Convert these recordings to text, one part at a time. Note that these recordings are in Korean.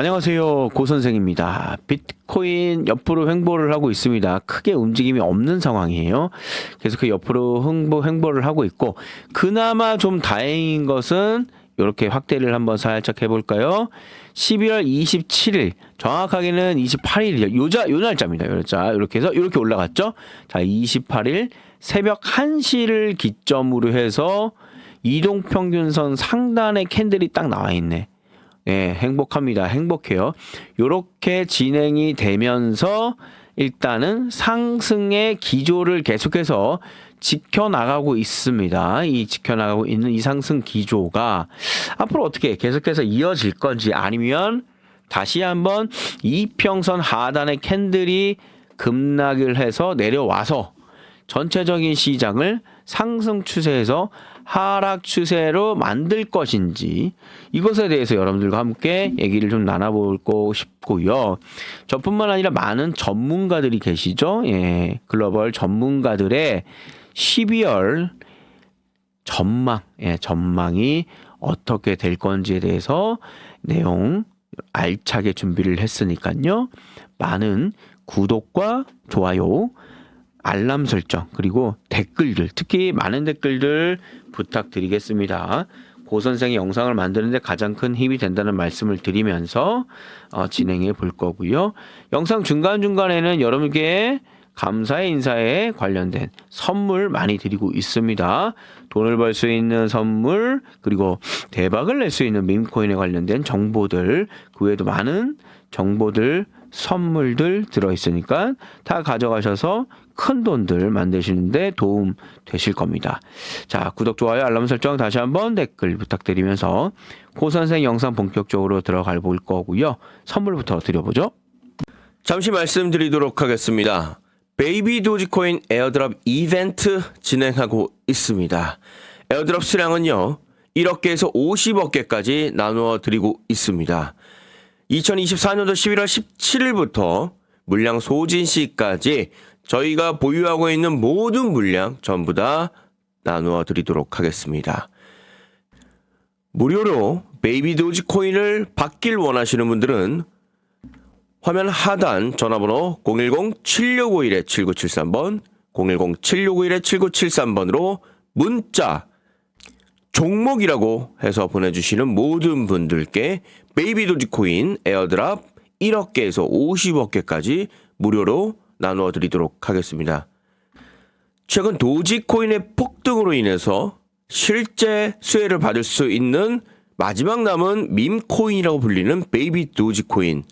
안녕하세요. 고 선생입니다. 비트코인 옆으로 횡보를 하고 있습니다. 크게 움직임이 없는 상황이에요. 계속 옆으로 횡보, 횡보를 하고 있고, 그나마 좀 다행인 것은 이렇게 확대를 한번 살짝 해볼까요? 12월 27일, 정확하게는 28일이죠. 요자, 요 날짜입니다. 요 날짜. 이렇게 해서 이렇게 올라갔죠? 자, 28일 새벽 1시를 기점으로 해서 이동평균선 상단에 캔들이 딱 나와 있네. 예, 행복합니다. 행복해요. 요렇게 진행이 되면서 일단은 상승의 기조를 계속해서 지켜나가고 있습니다. 이 지켜나가고 있는 이 상승 기조가 앞으로 어떻게 계속해서 이어질 건지 아니면 다시 한번 이평선 하단의 캔들이 급락을 해서 내려와서 전체적인 시장을 상승 추세에서 하락 추세로 만들 것인지 이것에 대해서 여러분들과 함께 얘기를 좀 나눠보고 싶고요. 저뿐만 아니라 많은 전문가들이 계시죠. 예, 글로벌 전문가들의 12월 전망, 예, 전망이 어떻게 될 건지에 대해서 내용 알차게 준비를 했으니까요. 많은 구독과 좋아요, 알람 설정 그리고 댓글들 특히 많은 댓글들 부탁드리겠습니다. 고 선생의 영상을 만드는데 가장 큰 힘이 된다는 말씀을 드리면서 어, 진행해 볼 거고요. 영상 중간 중간에는 여러분께 감사의 인사에 관련된 선물 많이 드리고 있습니다. 돈을 벌 수 있는 선물 그리고 대박을 낼 수 있는 밈코인에 관련된 정보들 그 외에도 많은 정보들 선물들 들어 있으니까 다 가져가셔서 큰 돈들 만드시는데 도움 되실 겁니다. 자, 구독, 좋아요, 알람 설정 다시 한번 댓글 부탁드리면서 고 선생 영상 본격적으로 들어갈 볼 거고요. 선물부터 드려보죠. 잠시 말씀드리도록 하겠습니다. 베이비 도지코인 에어드랍 이벤트 진행하고 있습니다. 에어드랍 수량은요, 1억 개에서 50억 개까지 나누어 드리고 있습니다. 2024년도 11월 17일부터 물량 소진 시까지 저희가 보유하고 있는 모든 물량 전부 다 나누어 드리도록 하겠습니다. 무료로 베이비 도지 코인을 받길 원하시는 분들은 화면 하단 전화번호 010-7651-7973번, 010-7651-7973번으로 문자 종목이라고 해서 보내주시는 모든 분들께 베이비 도지 코인 에어드랍 1억 개에서 50억 개까지 무료로 나누어 드리도록 하겠습니다. 최근 도지코인의 폭등으로 인해서 실제 수혜를 받을 수 있는 마지막 남은 밈코인이라고 불리는 베이비 도지코인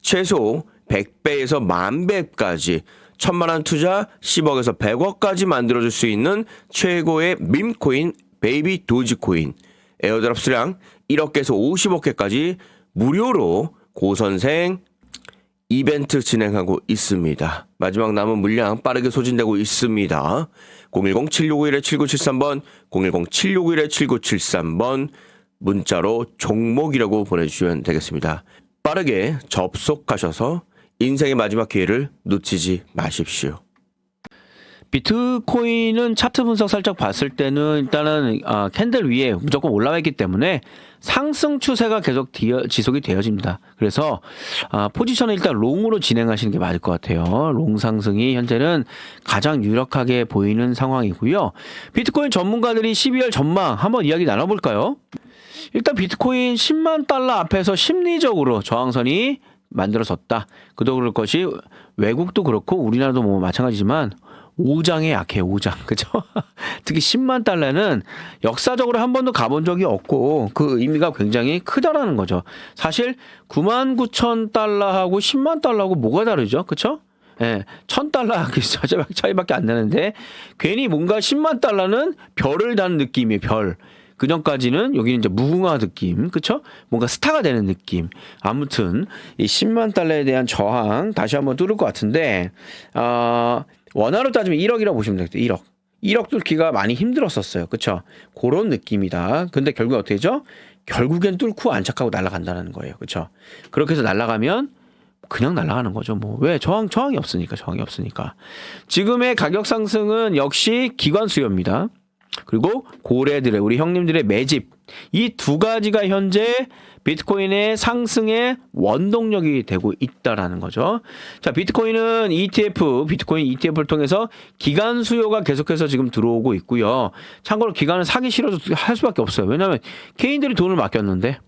최소 100배에서 만배까지 천만원 투자 10억에서 100억까지 만들어줄 수 있는 최고의 밈코인 베이비 도지코인 에어드랍 수량 1억개에서 50억 개까지 무료로 고선생 이벤트 진행하고 있습니다. 마지막 남은 물량 빠르게 소진되고 있습니다. 010-7651-7973번, 010-7651-7973번 문자로 종목이라고 보내주시면 되겠습니다. 빠르게 접속하셔서 인생의 마지막 기회를 놓치지 마십시오. 비트코인은 차트 분석 살짝 봤을 때는 일단은 아, 캔들 위에 무조건 올라와 있기 때문에 상승 추세가 계속 디어, 지속이 되어집니다. 그래서 아, 포지션을 일단 롱으로 진행하시는 게 맞을 것 같아요. 롱 상승이 현재는 가장 유력하게 보이는 상황이고요. 비트코인 전문가들이 12월 전망 한번 이야기 나눠볼까요? 일단 비트코인 10만 달러 앞에서 심리적으로 저항선이 만들어졌다. 그도 그럴 것이 외국도 그렇고 우리나라도 뭐 마찬가지지만 오장에 약해 오장 그죠? 특히 10만 달러는 역사적으로 한 번도 가본 적이 없고 그 의미가 굉장히 크다라는 거죠. 사실 9만 9천 달러하고 10만 달러하고 뭐가 다르죠, 그렇죠? 예, 천 달러 차이밖에 안 나는데 괜히 뭔가 10만 달러는 별을 다는 느낌이에요, 별. 그 전까지는 여기는 이제 무궁화 느낌, 그쵸? 뭔가 스타가 되는 느낌. 아무튼 이 10만 달러에 대한 저항 다시 한번 뚫을 것 같은데, 어, 원화로 따지면 1억이라고 보시면 되겠죠. 1억. 1억 뚫기가 많이 힘들었었어요. 그쵸? 그런 느낌이다. 근데 결국 어떻게 되죠? 결국엔 뚫고 안착하고 날아간다는 거예요. 그쵸? 그렇게 해서 날아가면 그냥 날아가는 거죠. 뭐 왜 저항 저항이 없으니까 저항이 없으니까. 지금의 가격 상승은 역시 기관 수요입니다. 그리고 고래들의 우리 형님들의 매집 이 두 가지가 현재 비트코인의 상승의 원동력이 되고 있다라는 거죠. 자, 비트코인은 ETF, 비트코인 ETF를 통해서 기간 수요가 계속해서 지금 들어오고 있고요. 참고로 기간은 사기 싫어도 할 수밖에 없어요. 왜냐하면 개인들이 돈을 맡겼는데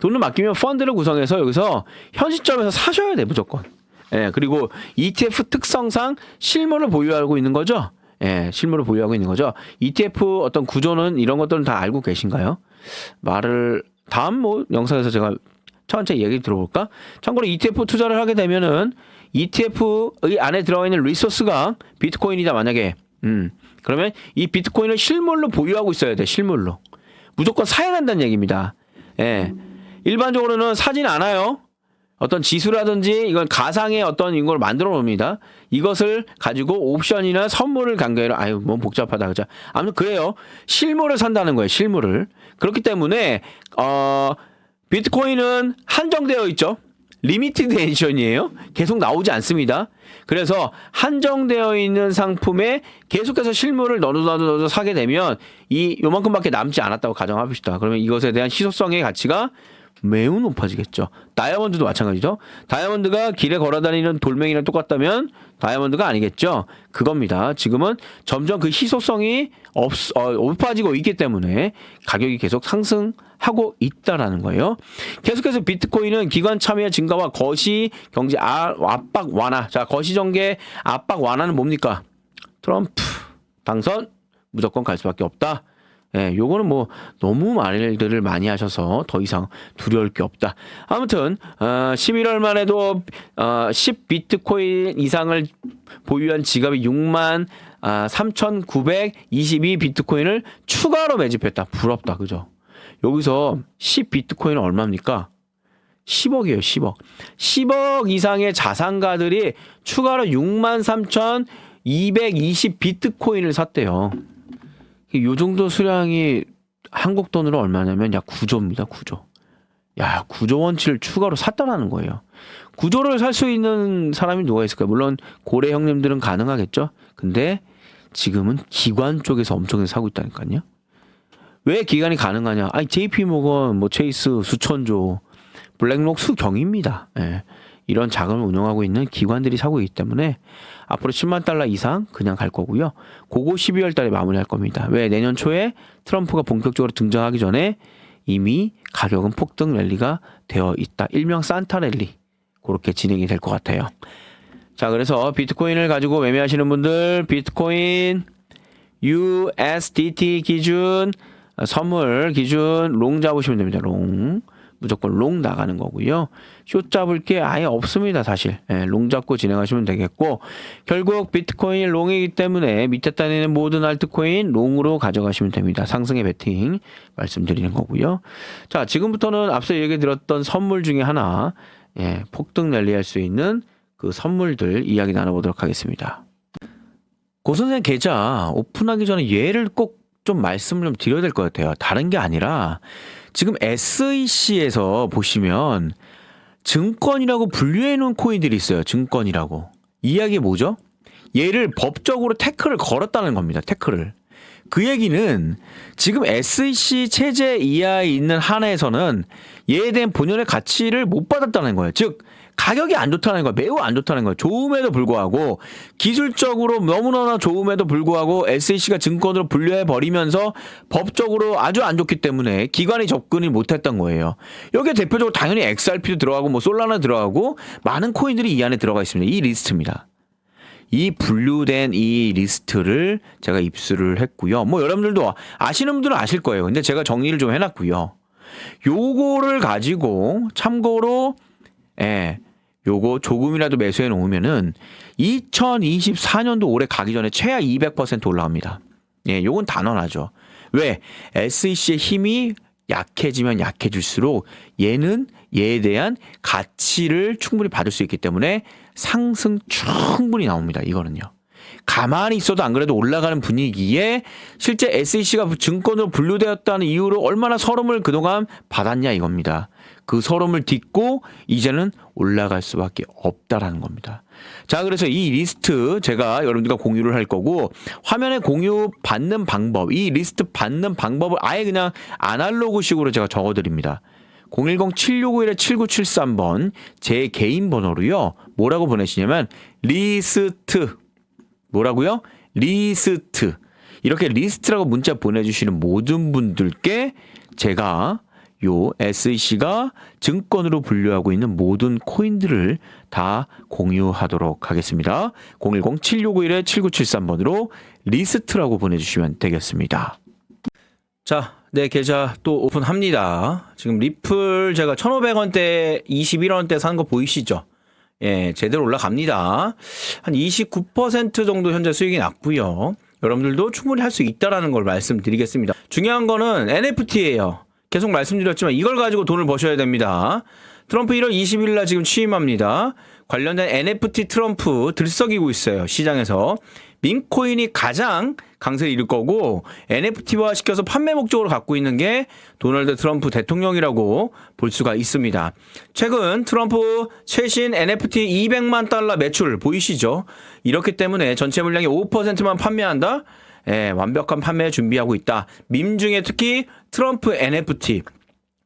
돈을 맡기면 펀드를 구성해서 여기서 현 시점에서 사셔야 돼 무조건. 예, 그리고 ETF 특성상 실물을 보유하고 있는 거죠. 예, 실물을 보유하고 있는 거죠. ETF 어떤 구조는 이런 것들은 다 알고 계신가요? 말을 다음 뭐 영상에서 제가 천천히 얘기 들어볼까? 참고로 ETF 투자를 하게 되면은 ETF의 안에 들어가 있는 리소스가 비트코인이다 만약에 음 그러면 이 비트코인을 실물로 보유하고 있어야 돼 실물로 무조건 사야 한다는 얘기입니다. 예. 일반적으로는 사진 않아요. 어떤 지수라든지 이건 가상의 어떤 이걸 만들어 놓습니다. 이것을 가지고 옵션이나 선물을 관계로 아유 뭐 복잡하다 그죠. 아무튼 그래요. 실물을 산다는 거예요. 실물을. 그렇기 때문에 어 비트코인은 한정되어 있죠. 리미티드 에디션이에요. 계속 나오지 않습니다. 그래서 한정되어 있는 상품에 계속해서 실물을 넣어 사게 되면 이 요만큼밖에 남지 않았다고 가정합시다. 그러면 이것에 대한 희소성의 가치가 매우 높아지겠죠. 다이아몬드도 마찬가지죠. 다이아몬드가 길에 걸어다니는 돌멩이랑 똑같다면 다이아몬드가 아니겠죠. 그겁니다. 지금은 점점 그 희소성이 없, 어, 높아지고 있기 때문에 가격이 계속 상승 하고 있다라는 거예요. 계속해서 비트코인은 기관 참여 증가와 거시 경제 아- 압박 완화. 자, 거시 정계 압박 완화는 뭡니까? 트럼프 당선 무조건 갈 수밖에 없다. 예, 요거는 뭐 너무 말들을 많이 하셔서 더 이상 두려울 게 없다. 아무튼 어, 11월만 해도 어, 10 비트코인 이상을 보유한 지갑이 6만 아, 3,922 비트코인을 추가로 매집했다. 부럽다, 그죠? 여기서 10 비트코인은 얼마입니까? 10억이에요, 10억. 10억 이상의 자산가들이 추가로 6만 3,220 비트코인을 샀대요. 요 정도 수량이 한국 돈으로 얼마냐면 약 9조입니다. 9조. 야, 9조 원치를 추가로 샀다라는 거예요. 9조를 살 수 있는 사람이 누가 있을까요? 물론 고래 형님들은 가능하겠죠. 근데 지금은 기관 쪽에서 엄청 사고 있다니까요. 왜 기관이 가능하냐? 아니 JP 모건, 뭐 체이스 수천조, 블랙록 수경입니다. 예. 이런 자금을 운영하고 있는 기관들이 사고 있기 때문에 앞으로 10만 달러 이상 그냥 갈 거고요. 그거 12월 달에 마무리할 겁니다. 왜 내년 초에 트럼프가 본격적으로 등장하기 전에 이미 가격은 폭등 랠리가 되어 있다. 일명 산타 랠리. 그렇게 진행이 될 것 같아요. 자, 그래서 비트코인을 가지고 매매하시는 분들 비트코인 USDT 기준 어, 선물 기준 롱 잡으시면 됩니다. 롱. 무조건 롱 나가는 거고요. 쇼 잡을 게 아예 없습니다, 사실. 예, 롱 잡고 진행하시면 되겠고 결국 비트코인이 롱이기 때문에 밑에 따내는 모든 알트코인 롱으로 가져가시면 됩니다. 상승의 베팅 말씀드리는 거고요. 자, 지금부터는 앞서 얘기 드렸던 선물 중에 하나 예, 폭등 랠리할 수 있는 그 선물들 이야기 나눠보도록 하겠습니다. 고 선생 계좌 오픈하기 전에 얘를 꼭 좀 말씀을 좀 드려야 될 것 같아요. 다른 게 아니라 지금 SEC에서 보시면 증권이라고 분류해 놓은 코인들이 있어요. 증권이라고. 이야기 뭐죠? 얘를 법적으로 태클을 걸었다는 겁니다. 태클을. 그 얘기는 지금 SEC 체제 이하에 있는 한해에서는 얘에 대한 본연의 가치를 못 받았다는 거예요. 즉 가격이 안 좋다는 거예요. 매우 안 좋다는 거예요. 좋음에도 불구하고 기술적으로 너무너나 좋음에도 불구하고 SEC가 증권으로 분류해 버리면서 법적으로 아주 안 좋기 때문에 기관이 접근을 못했던 거예요. 여기에 대표적으로 당연히 XRP도 들어가고 뭐 솔라나 들어가고 많은 코인들이 이 안에 들어가 있습니다. 이 리스트입니다. 이 분류된 이 리스트를 제가 입수를 했고요. 뭐 여러분들도 아시는 분들은 아실 거예요. 근데 제가 정리를 좀 해놨고요. 요거를 가지고 참고로 예, 요거 조금이라도 매수해 놓으면은 2024년도 올해 가기 전에 최하 200% 올라옵니다. 예, 요건 단언하죠. 왜? SEC의 힘이 약해지면 약해질수록 얘는 얘에 대한 가치를 충분히 받을 수 있기 때문에 상승 충분히 나옵니다. 이거는요. 가만히 있어도 안 그래도 올라가는 분위기에 실제 SEC가 증권으로 분류되었다는 이유로 얼마나 서름을 그동안 받았냐 이겁니다. 그 서름을 딛고 이제는 올라갈 수밖에 없다라는 겁니다. 자, 그래서 이 리스트 제가 여러분들과 공유를 할 거고 화면에 공유 받는 방법, 이 리스트 받는 방법을 아예 그냥 아날로그식으로 제가 적어 드립니다. 010-7651-7973번 제 개인 번호로요. 뭐라고 보내시냐면 리스트 뭐라고요? 리스트 이렇게 리스트라고 문자 보내주시는 모든 분들께 제가 요 SEC가 증권으로 분류하고 있는 모든 코인들을 다 공유하도록 하겠습니다. 010-7651-7973번으로 리스트라고 보내주시면 되겠습니다. 자, 내 계좌 또 오픈합니다. 지금 리플 제가 1,500원대 21원대 산 거 보이시죠? 예, 제대로 올라갑니다. 한 29% 정도 현재 수익이 났고요. 여러분들도 충분히 할 수 있다라는 걸 말씀드리겠습니다. 중요한 거는 NFT예요. 계속 말씀드렸지만 이걸 가지고 돈을 버셔야 됩니다. 트럼프 1월 20일 날 지금 취임합니다. 관련된 NFT 트럼프 들썩이고 있어요. 시장에서. 민코인이 가장 강세를 이룰 거고 NFT화 시켜서 판매 목적으로 갖고 있는 게 도널드 트럼프 대통령이라고 볼 수가 있습니다. 최근 트럼프 최신 NFT 200만 달러 매출 보이시죠? 이렇기 때문에 전체 물량의 5%만 판매한다? 예, 완벽한 판매 준비하고 있다. 밈 중에 특히 트럼프 NFT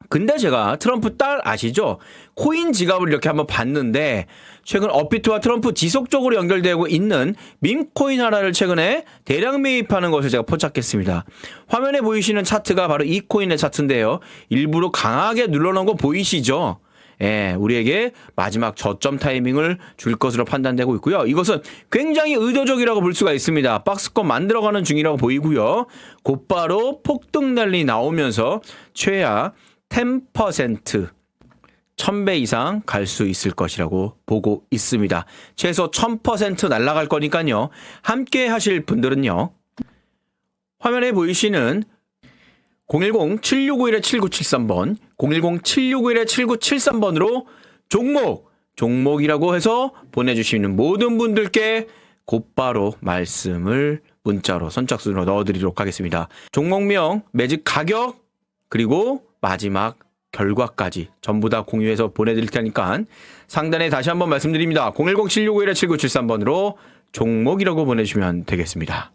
근데 제가 트럼프 딸 아시죠? 코인 지갑을 이렇게 한번 봤는데 최근 업비트와 트럼프 지속적으로 연결되고 있는 밈코인 하나를 최근에 대량 매입하는 것을 제가 포착했습니다. 화면에 보이시는 차트가 바로 이 코인의 차트인데요. 일부러 강하게 눌러놓은 거 보이시죠? 예, 우리에게 마지막 저점 타이밍을 줄 것으로 판단되고 있고요. 이것은 굉장히 의도적이라고 볼 수가 있습니다. 박스권 만들어가는 중이라고 보이고요. 곧바로 폭등 난리 나오면서 최하 10% 1000배 이상 갈 수 있을 것이라고 보고 있습니다. 최소 1000% 날아갈 거니까요. 함께 하실 분들은요. 화면에 보이시는 010-7691-7973번, 010-7691-7973번으로 종목, 종목이라고 해서 보내주시는 모든 분들께 곧바로 말씀을 문자로 선착순으로 넣어드리도록 하겠습니다. 종목명, 매직 가격, 그리고 마지막 결과까지 전부 다 공유해서 보내드릴 테니까 상단에 다시 한번 말씀드립니다. 010-7651-7973번으로 종목이라고 보내주시면 되겠습니다.